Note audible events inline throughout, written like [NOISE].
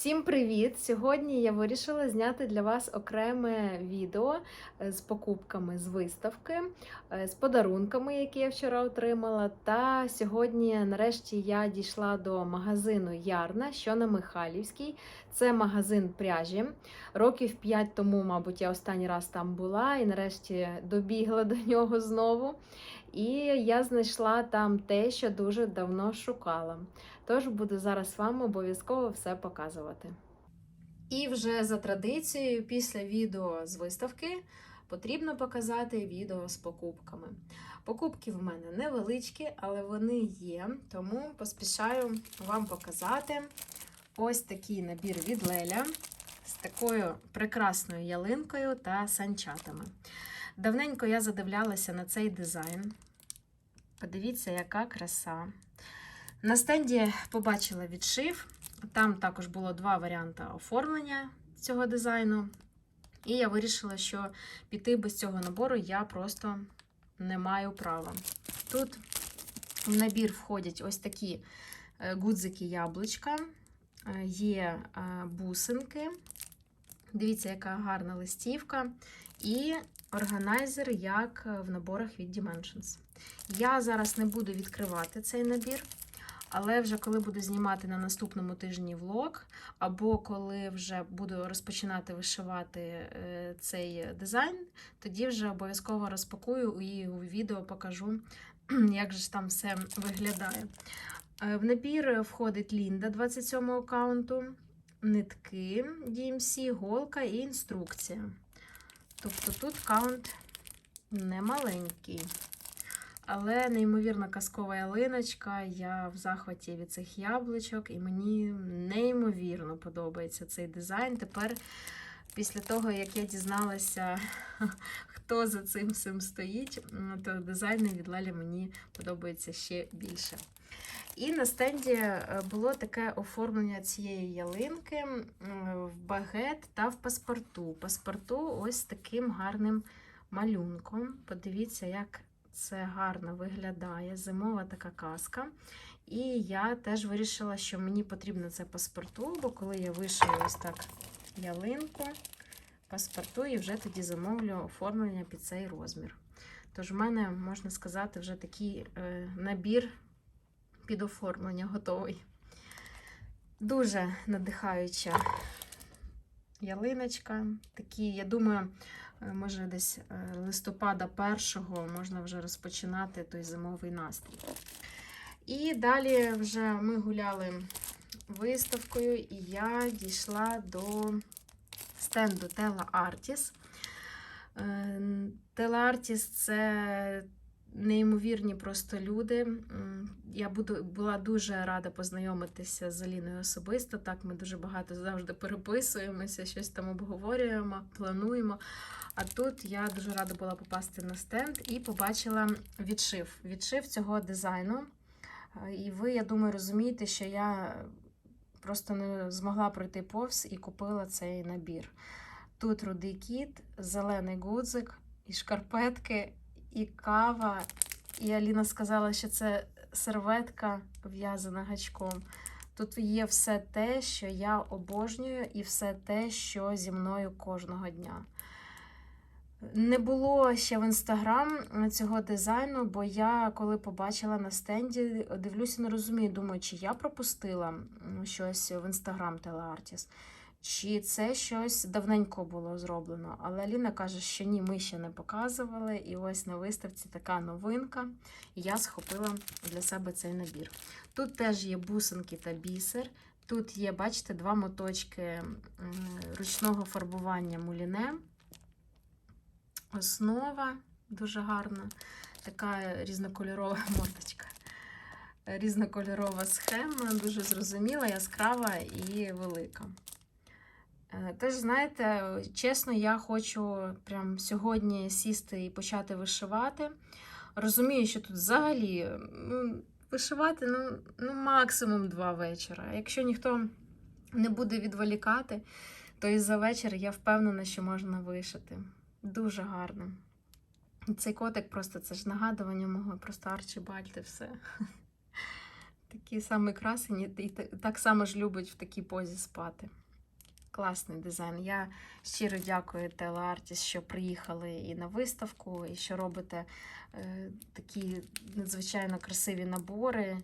Всім привіт! Сьогодні я вирішила зняти для вас окреме відео е, з покупками з виставки, е, з подарунками, які я вчора отримала. Та сьогодні, нарешті, я дійшла до магазину Ярна, що на Михайлівській. Це магазин пряжі. Років 5 тому, мабуть, я останній раз там була і нарешті добігла [LAUGHS] до нього знову. І я знайшла там те, що дуже давно шукала. Тож буду зараз вам обов'язково все показувати. І вже за традицією, після відео з виставки потрібно показати відео з покупками. Покупки в мене невеличкі, але вони є, тому поспішаю вам показати ось такий набір від Леля з такою прекрасною ялинкою та санчатами. Давненько я задивлялася на цей дизайн. Подивіться, яка краса. На стенді побачила відшив. Там також було два варіанти оформлення цього дизайну. І я вирішила, що піти без цього набору я просто не маю права. Тут в набір входять ось такі гудзики яблучка, є бусинки. Дивіться, яка гарна листівка. І органайзер, як в наборах від Dimensions. Я зараз не буду відкривати цей набір. Але вже коли буду знімати на наступному тижні влог, або коли вже буду розпочинати вишивати цей дизайн, тоді вже обов'язково розпакую і у відео покажу, [CLEARS THROAT] як же там все виглядає. В набір входить Лінда 27 аккаунту, нитки DMC, голка і інструкція. Тобто тут каунт немаленький. Але неймовірна казкова ялиночка. Я в захваті від цих яблучок, і мені неймовірно подобається цей дизайн. Тепер, після того, як я дізналася, [LAUGHS] хто за цим всім стоїть, то дизайн від Лелі мені подобається ще більше. І на стенді було таке оформлення цієї ялинки в багет та в паспорту. Паспорту ось таким гарним малюнком. Подивіться, як це гарно виглядає, зимова така казка. І я теж вирішила, що мені потрібно це паспорту, бо коли я вишию ось так ялинку, паспорту і вже тоді замовлю оформлення під цей розмір. Тож, в мене, можна сказати, вже такий е, набір під оформлення готовий. Дуже надихаюча ялиночка. Такі, я думаю, може десь листопада першого можна вже розпочинати той зимовий настрій. І далі вже ми гуляли виставкою, і я дійшла до стенду Artis. Tela Artis це неймовірні просто люди. Я буду, була дуже рада познайомитися з Аліною особисто. Так, ми дуже багато завжди переписуємося, щось там обговорюємо, плануємо. А тут я дуже рада була попасти на стенд і побачила відшив. Відшив цього дизайну. І ви, я думаю, розумієте, що я просто не змогла пройти повз і купила цей набір. Тут рудий кіт, зелений гудзик, і шкарпетки, і кава. І Аліна сказала, що це серветка в'язана гачком. Тут є все те, що я обожнюю, і все те, що зі мною кожного дня. Не було ще в інстаграм цього дизайну, бо я, коли побачила на стенді, дивлюся, не розумію, думаю, чи я пропустила щось в інстаграм Телеартіс, чи це щось давненько було зроблено. Але Аліна каже, що ні, ми ще не показували. І ось на виставці така новинка. Я схопила для себе цей набір. Тут теж є бусинки та бісер. Тут є, бачите, два моточки ручного фарбування муліне. Основа дуже гарна, така різнокольорова [LAUGHS] моточка. Різнокольорова схема, дуже зрозуміла, яскрава і велика. Теж, знаєте, чесно, я хочу прям сьогодні сісти і почати вишивати. Розумію, що тут взагалі ну, вишивати ну, ну, максимум два вечора. Якщо ніхто не буде відволікати, то і за вечір я впевнена, що можна вишити. Дуже гарно. Цей котик просто це ж нагадування мого просто Арчібальд і все. [LAUGHS] Такі самі красені, і так само ж любить в такій позі спати. Класний дизайн. Я щиро дякую Телеартіс, що приїхали і на виставку, і що робите е, такі надзвичайно красиві набори.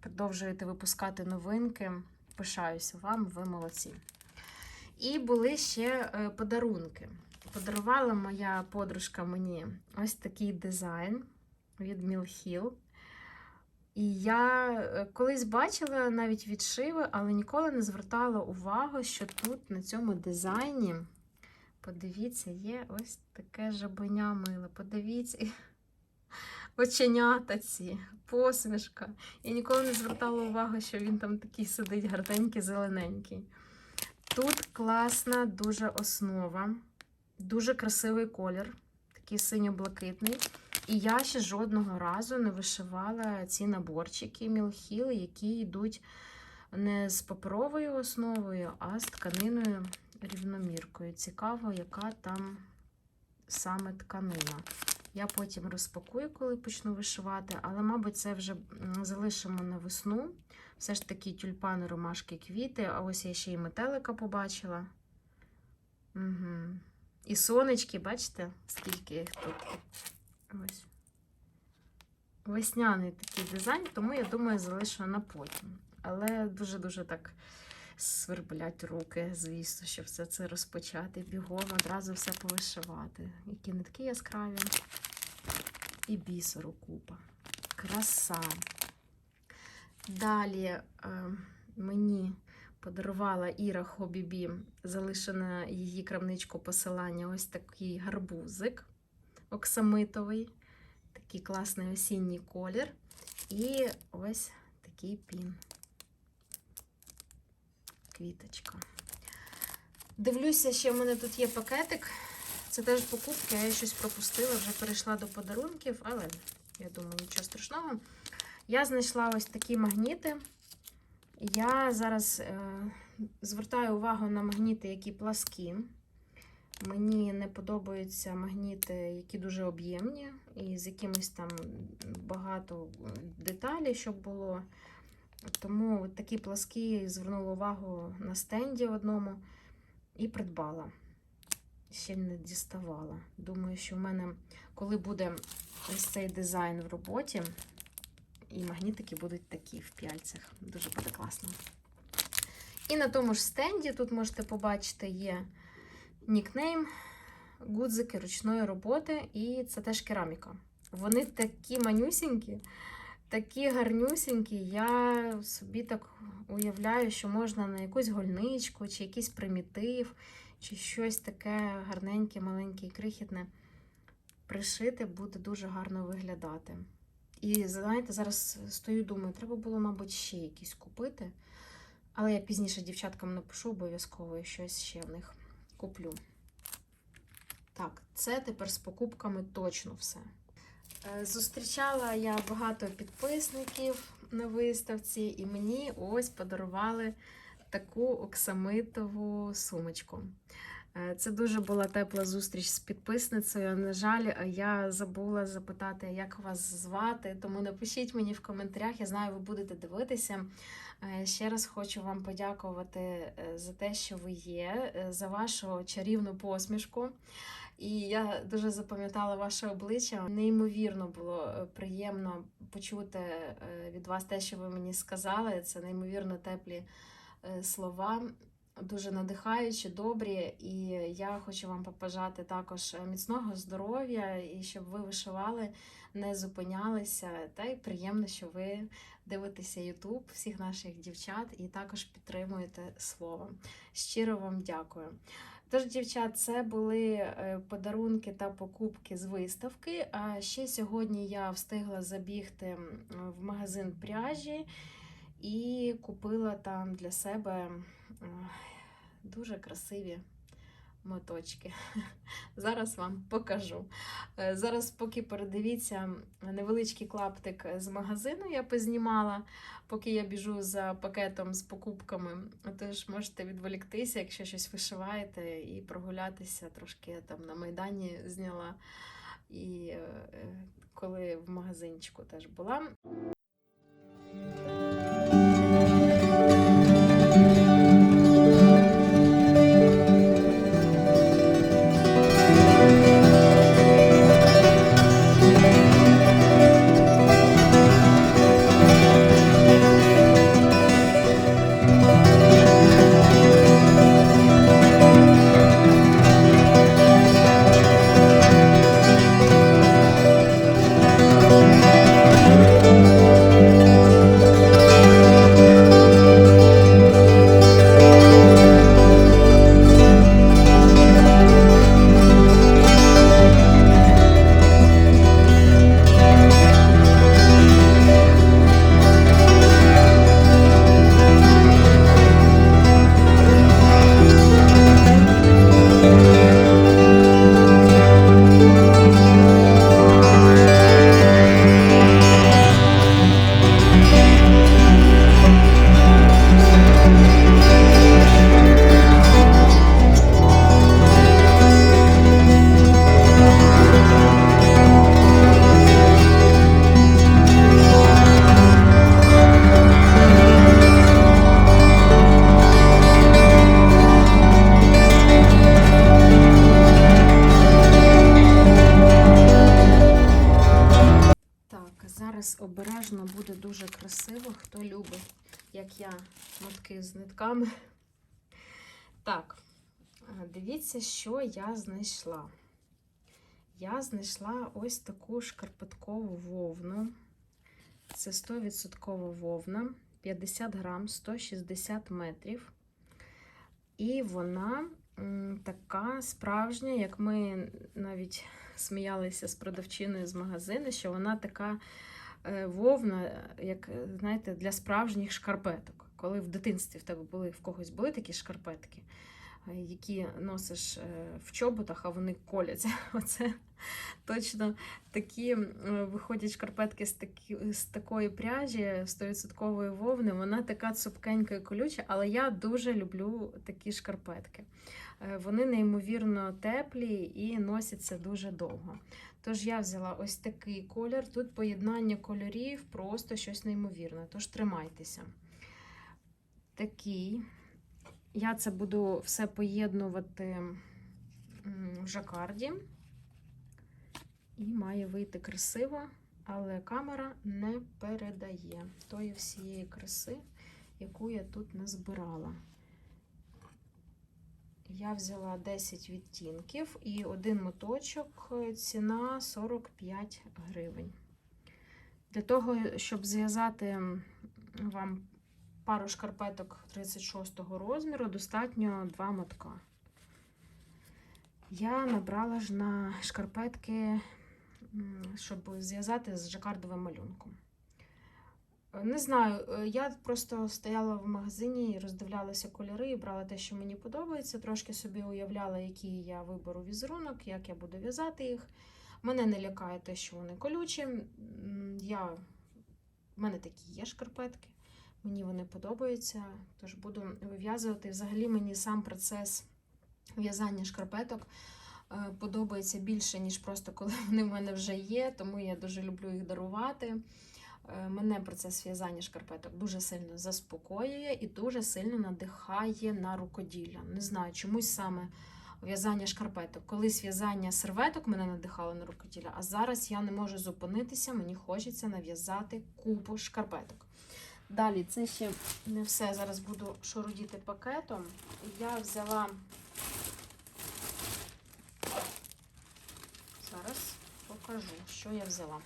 Продовжуєте випускати новинки. Пишаюся вам, ви молодці. І були ще е, подарунки. Подарувала моя подружка мені ось такий дизайн від Mill Hill. І я е, колись бачила навіть відшиви, але ніколи не звертала увагу, що тут на цьому дизайні, подивіться, є ось таке жабеня миле. Подивіться, [LAUGHS] оченята ці, посмішка. Я ніколи не звертала увагу, що він там такий сидить гарненький, зелененький. Тут класна дуже основа, дуже красивий колір, такий синьо-блакитний. І я ще жодного разу не вишивала ці наборчики Мілхіл, які йдуть не з паперовою основою, а з тканиною рівноміркою. Цікаво, яка там саме тканина. Я потім розпакую, коли почну вишивати, але, мабуть, це вже залишимо на весну. Все ж таки тюльпани, ромашки, квіти. А ось я ще й метелика побачила. Угу. І сонечки, бачите, скільки їх тут. Ось. Весняний такий дизайн, тому я думаю, залишу на потім. Але дуже-дуже так сверблять руки, звісно, щоб все це розпочати. Бігом одразу все повишивати. Які нитки яскраві. І бісеру купа. Краса. Далі е, мені подарувала Іра Хобібі, залишена її крамничку посилання, ось такий гарбузик оксамитовий, такий класний осінній колір. І ось такий пін. Квіточка. Дивлюся, ще в мене тут є пакетик. Це теж покупки, я щось пропустила, вже перейшла до подарунків, але я думаю, нічого страшного. Я знайшла ось такі магніти. Я зараз е, звертаю увагу на магніти, які пласкі. Мені не подобаються магніти, які дуже об'ємні, і з якимось там багато деталей, щоб було. Тому такі пласкі звернула увагу на стенді одному і придбала. Ще не діставала. Думаю, що в мене, коли буде ось цей дизайн в роботі, і магнітики будуть такі в п'яльцях. Дуже буде класно. І на тому ж стенді, тут можете побачити, є нікнейм, гудзики ручної роботи, і це теж кераміка. Вони такі манюсінькі, такі гарнюсінькі. Я собі так уявляю, що можна на якусь гольничку, чи якийсь примітив, чи щось таке гарненьке, маленьке і крихітне пришити, буде дуже гарно виглядати. І знаєте, зараз стою, думаю, треба було, мабуть, ще якісь купити. Але я пізніше дівчаткам напишу обов'язково щось ще в них куплю. Так, це тепер з покупками точно все. Е, Зустрічала я багато підписників на виставці, і мені ось подарували таку оксамитову сумочку. Е, Це дуже була тепла зустріч з підписницею. На жаль, я забула запитати, як вас звати. Тому напишіть мені в коментарях. Я знаю, ви будете дивитися. Е, Ще раз хочу вам подякувати е, за те, що ви є, е, за вашу чарівну посмішку. І я дуже запам'ятала ваше обличчя. Неймовірно було е, приємно почути е, від вас те, що ви мені сказали. Це неймовірно теплі е, слова. Дуже надихаючі, добрі, і я хочу вам побажати також міцного здоров'я і щоб ви вишивали, не зупинялися. Та й приємно, що ви дивитеся YouTube всіх наших дівчат і також підтримуєте слово. Щиро вам дякую. Тож, дівчат, це були е, подарунки та покупки з виставки. А ще сьогодні я встигла забігти в магазин пряжі і купила там для себе е, дуже красиві моточки. [LAUGHS] Зараз вам покажу. Е, Зараз, поки передивіться невеличкий клаптик з магазину, я познімала, поки я біжу за пакетом з покупками. Тож можете відволіктися, якщо щось вишиваєте, і прогулятися трошки там на майдані зняла. І е, коли в магазинчику теж була. Зараз обережно буде дуже красиво, хто любить, як я, мотки з нитками. Так, е, дивіться, що я знайшла. Я знайшла ось таку шкарпеткову вовну. Це 100% вовна, 50 грам, 160 метрів. І вона така справжня, як ми навіть сміялися з продавчиною з магазину, що вона така вовна, як знаєте, для справжніх шкарпеток. Коли в дитинстві в тебе були в когось були такі шкарпетки, е, які носиш е, в чоботах, а вони коляться. [LAUGHS] Оце точно такі е, виходять шкарпетки з, такі, з такої пряжі 100% вовни. Вона така цупкенька і колюча, але я дуже люблю такі шкарпетки. Е, Вони неймовірно теплі і носяться дуже довго. Тож я взяла ось такий колір. Тут поєднання кольорів просто щось неймовірне. Тож тримайтеся. Такий. Я це буду все поєднувати в жакарді. І має вийти красиво, але камера не передає тої всієї краси, яку я тут назбирала. Я взяла 10 відтінків і один моточок ціна 45 гривень. Для того, щоб зв'язати вам пару шкарпеток 36 розміру, достатньо 2 мотка. Я набрала ж на шкарпетки, щоб зв'язати з жакардовим малюнком. Не знаю, е, я просто стояла в магазині роздивлялася кольори і брала те, що мені подобається. Трошки собі уявляла, який я виберу візерунок, як я буду в'язати їх. Мене не лякає те, що вони колючі. Я... В мене такі є шкарпетки, мені вони подобаються, тож буду вив'язувати. Взагалі мені сам процес в'язання шкарпеток е, подобається більше, ніж просто коли [LAUGHS] вони в мене вже є, тому я дуже люблю їх дарувати. Е, Мене процес в'язання шкарпеток дуже сильно заспокоює і дуже сильно надихає на рукоділля. Не знаю, чомусь саме в'язання шкарпеток. Колись в'язання серветок мене надихало на рукоділля, а зараз я не можу зупинитися, мені хочеться нав'язати купу шкарпеток. Далі, це ще не все. Зараз буду шурудіти пакетом. Я взяла. Зараз покажу, що я взяла.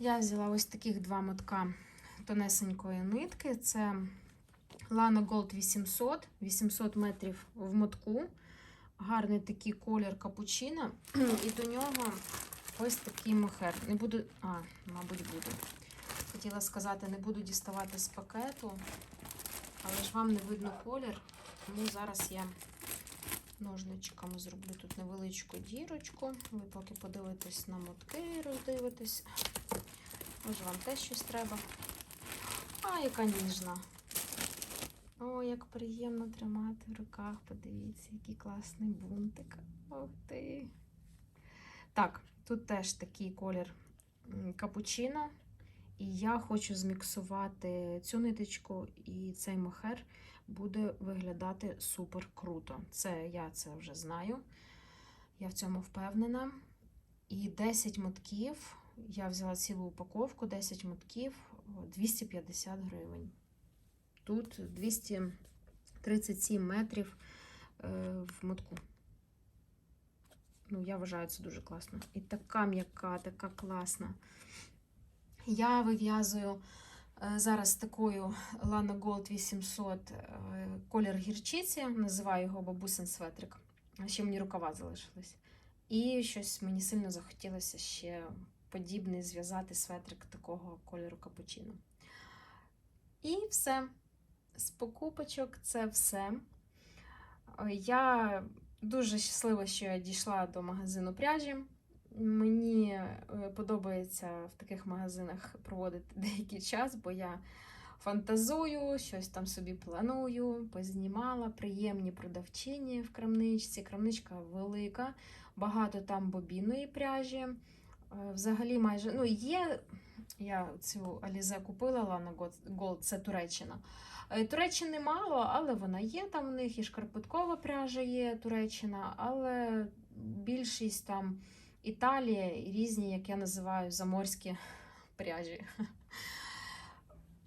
Я взяла ось таких два мотка тонесенької нитки. Це Lana Gold 800, 800 метрів в мотку. Гарний такий колір капучино. [CLEARS THROAT] І до нього ось такий мохер. Не буду, а, мабуть, буду. Хотіла сказати, не буду діставати з пакету, але ж вам не видно колір, тому зараз я ножничками зроблю тут невеличку дірочку. Ви поки подивитесь на мотки роздивитесь. Може, вам теж щось треба. А, яка ніжна. О, як приємно тримати в руках. Подивіться, який класний бунтик. Ох ти. Так, тут теж такий колір капучино. І я хочу зміксувати цю ниточку і цей мохер буде виглядати супер круто. Це я це вже знаю. Я в цьому впевнена. І 10 мотків. Я взяла цілу упаковку, 10 мотків, 250 гривень. Тут 237 метрів е, в мотку. Ну, я вважаю, це дуже класно. І така м'яка, така класна. Я вив'язую е, зараз такою Lana Gold 800 е, колір гірчиці, називаю його бабусин светрик. Ще мені рукава залишились. І щось мені сильно захотілося ще подібний зв'язати светрик такого кольору капучино. І все. З покупочок це все. Я дуже щаслива, що я дійшла до магазину пряжі. Мені е, подобається в таких магазинах проводити [LAUGHS] деякий час, бо я фантазую, щось там собі планую, познімала, приємні продавчині в крамничці. Крамничка велика, багато там бобінної пряжі. Е, Взагалі, майже ну, є. Я цю Алізе купила Лана Голд, це Туреччина. Е, Туреччини мало, але вона є там в них, і шкарпеткова пряжа є Туреччина, але більшість там Італія і різні, як я називаю, заморські пряжі.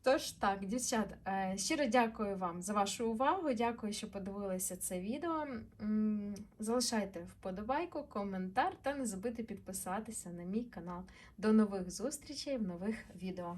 Тож так, дівчат, е, щиро дякую вам за вашу увагу. Дякую, що подивилися це відео. Залишайте вподобайку, коментар та не забудьте підписатися на мій канал. До нових зустрічей в нових відео.